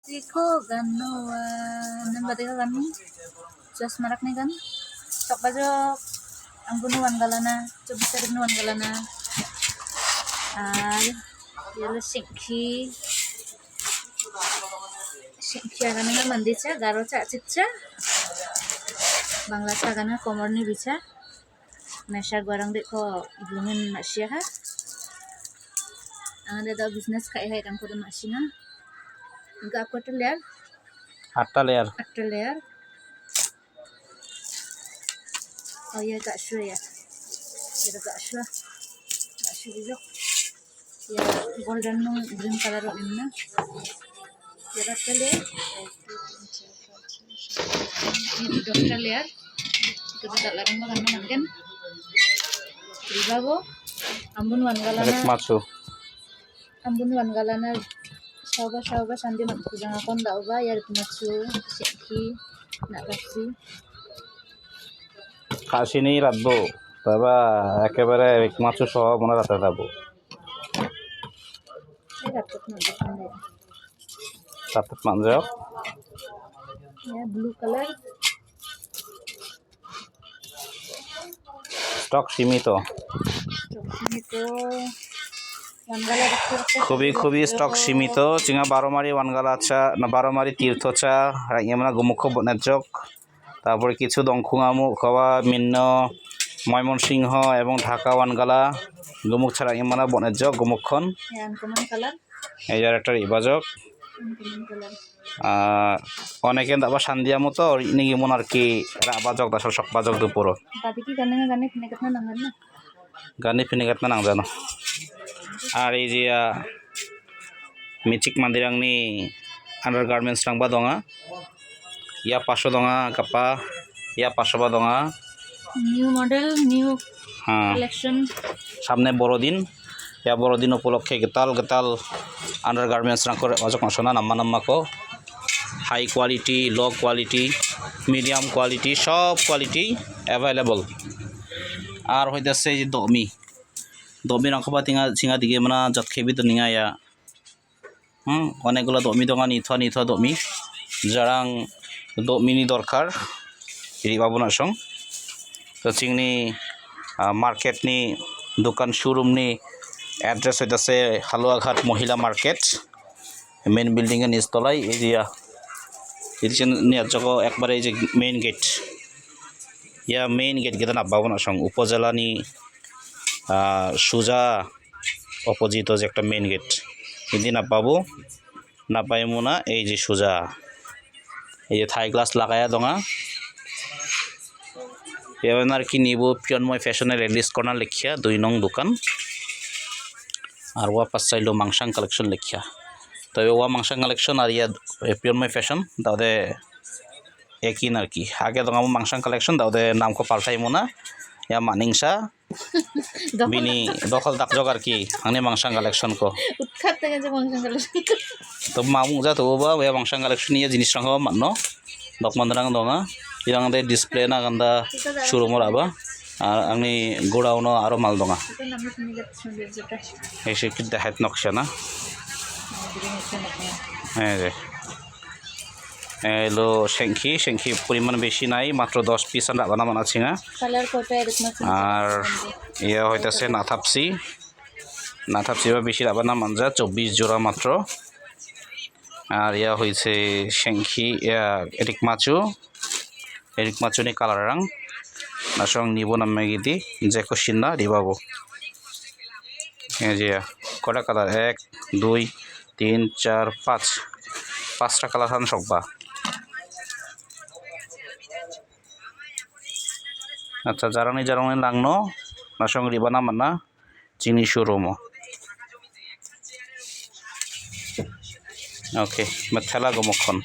Tiko ganua nambatiko kami just marak ni kan sok bajo ang bunuan galana coba sa bunuan galana ar yelo singki singki agana na mandi cha garo cha chik cha bangla cha gana komor ni bicha nasha gorang ko ibungan masya ha ang ada bisnis kai hai tangko masina tuh lihat আটটা layer একটা layer oh ya gak sure ya ya gak sure gak sure juga ya golden nung green color ini na ya একটা layer ini dua layer itu tidak larang banget mungkin Dibago, ambun wan galana, ambun wan galana, sauba sauba sandi mat kujang akon dauba yar kumacu, sekhi, nak kasi, খাসি নেই রাখব তবে একেবারে মাছু সহ মনে রাতে যাব. রাতে Ya blue color, স্টক সীমিত ini tu খুবই খুবই স্টক সীমিত। চিঙা বারোমারি ওয়ানগালা চা না বারোমারি তীর্থ চা রাঙিয়ামনা গোমুখ বনেজক তারপরে কিছু দংখুঙামু খাওয়া মিন্ন ময়মনসিংহ এবং ঢাকা ওয়ানগালা। গোমুখ ছাড়া ইমানা বনেজক গোমুখখন। Ya এই যার একটা ইবাজক অনেকে আবার সান্দিয়া মতো ইনি গেমন আর কি আবাজক দাসল সক বাজক দুপুর. গানি ফিনিগাত না নাং জানো। আর এই যে মিচিক মান্দিরাংনি আন্ডার গার্মেন্টস রাংবা দঙা। ইয়া পাঁচশো দঙা কাপা ইয়া পাঁচশো বা দঙা। New model, new হ্যাঁ. সামনে বড়দিন। ইয়া বড়দিন উপলক্ষে গেতাল গেতাল আন্ডার গার্মেন্টস রাং করে অজক মাসনা নাম্মা নাম্মাকো high quality low quality medium quality সব কোয়ালিটি অ্যাভেলেবল আর হইতেছে এই যে দমি। দমি টিঙা চিঙা দিকে মানে যত খেবি তো নিঙা ইয়া। হুম, অনেকগুলো দমি দোকান নিথা নিথা দমি। যারাং দমিনি দরকার রিবাবনা সং তো চিংনি মার্কেটনি দোকান শোরুমনি অ্যাড্রেস হইতেছে হালুয়াঘাট মহিলা মার্কেট মেন বিল্ডিংয়ের নিচতলায় এই দিয়া এদিকে নিয়ে জগ একবারে এই যে মেইন গেট। ইয়া মেইন গেট গেটা নাপাবো না সঙ্গ উপজেলানি সোজা অপোজিট যে একটা মেইন গেট কিন্তু নাপাবো নাপাইমো না এই যে সোজা। এই যে থাই গ্লাস লাগায়া দঙা। এবার আর কি নিব? পিয়নময় ফ্যাশনের রিলিজ কর্নার লেখিয়া, দুই নং দোকান। আর ওয়া পাঁচ চাইলো মাংসাং কালেকশন লেখিয়া। তবে ওয়া মাংসাং কালেকশন আর ইয়া পিয়নময় ফ্যাশন তাহলে একই আর কি। আগে দোকান মাংসাং কালেকশন তাহলে নামকো পাল্টাইমো না। ইয়া মানিংসা বিনি দখল দাকজক আর কি? আনি মাংসাং কালেকশন কো। Utkat dengan jepang collection. তো মামু যা তো বা ওয়া মাংসাং কালেকশন ইয়া জিনিস রাখা মানো দক মন্দারাং দঙা। ইরাং দে ডিসপ্লে না গান্দা শোরুমর আবা আর আংনি গোডাউনো আরও মাল দঙা। Itu nama sini kat এসে কি দেখাত নকশা না? mana? হ্যাঁ রে। এলো সেঙ্খি সেঙ্খি পরিমাণ বেশি নাই মাত্র দশ পিস মানা ছিঙা Color kopi ada macam. আর ইয়ে হইতেছে নাথাপসি। নাথাপসি বা বেশি রাবানা মানজা চব্বিশ জোড়া মাত্র। আর ইয়া হয়েছে ইয়া এরিক মাচু। এরিক মাচু নি কালার রাং। নাসং নিব নামে গিদি জেকো সিন্না রিবাবো। এই যে কটা কালার? এক দুই তিন চার পাঁচ। পাঁচটা কালার হান সকবা আচ্ছা জারানি জারানি সঙ্গে নাসং রিবানা মানা চিনি শোরুম ওকে মেথেলা গমখন